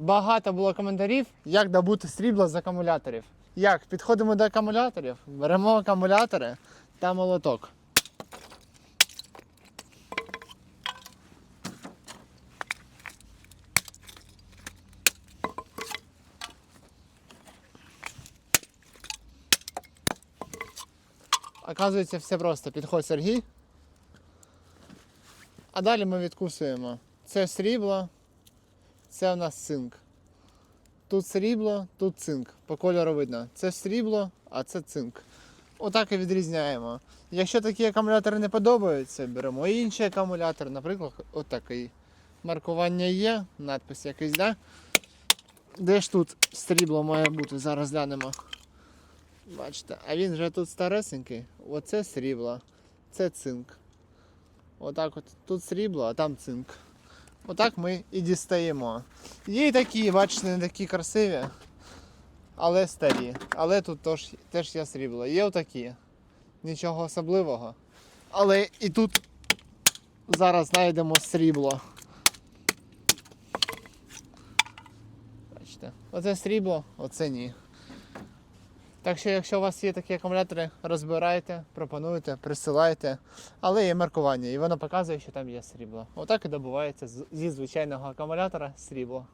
Багато було коментарів, як добути срібло з акумуляторів. Як? Підходимо до акумуляторів, беремо акумулятори та молоток. Оказується, все просто. Підходить Сергій. А далі ми відкусуємо. Це срібло, це у нас цинк. Тут срібло, тут цинк. По кольору видно. Це срібло, а це цинк. Отак і відрізняємо. Якщо такі акумулятори не подобаються, беремо інший акумулятор, наприклад, отакий. Маркування є, надпис якийсь, да? Де ж тут срібло має бути? Зараз глянемо. Бачите, а він вже тут старесенький. Оце срібло, це цинк. Отак от тут срібло, а там цинк. Отак ми і дістаємо. Є і такі, бачите, не такі красиві, але старі. Але тут теж, теж є срібло. Є отакі. Нічого особливого. Але і тут зараз знайдемо срібло. Бачите, оце срібло, оце ні. Так що, якщо у вас є такі акумулятори, розбирайте, пропонуйте, присилайте. Але є маркування, і воно показує, що там є срібло. Отак і добувається зі звичайного акумулятора срібло.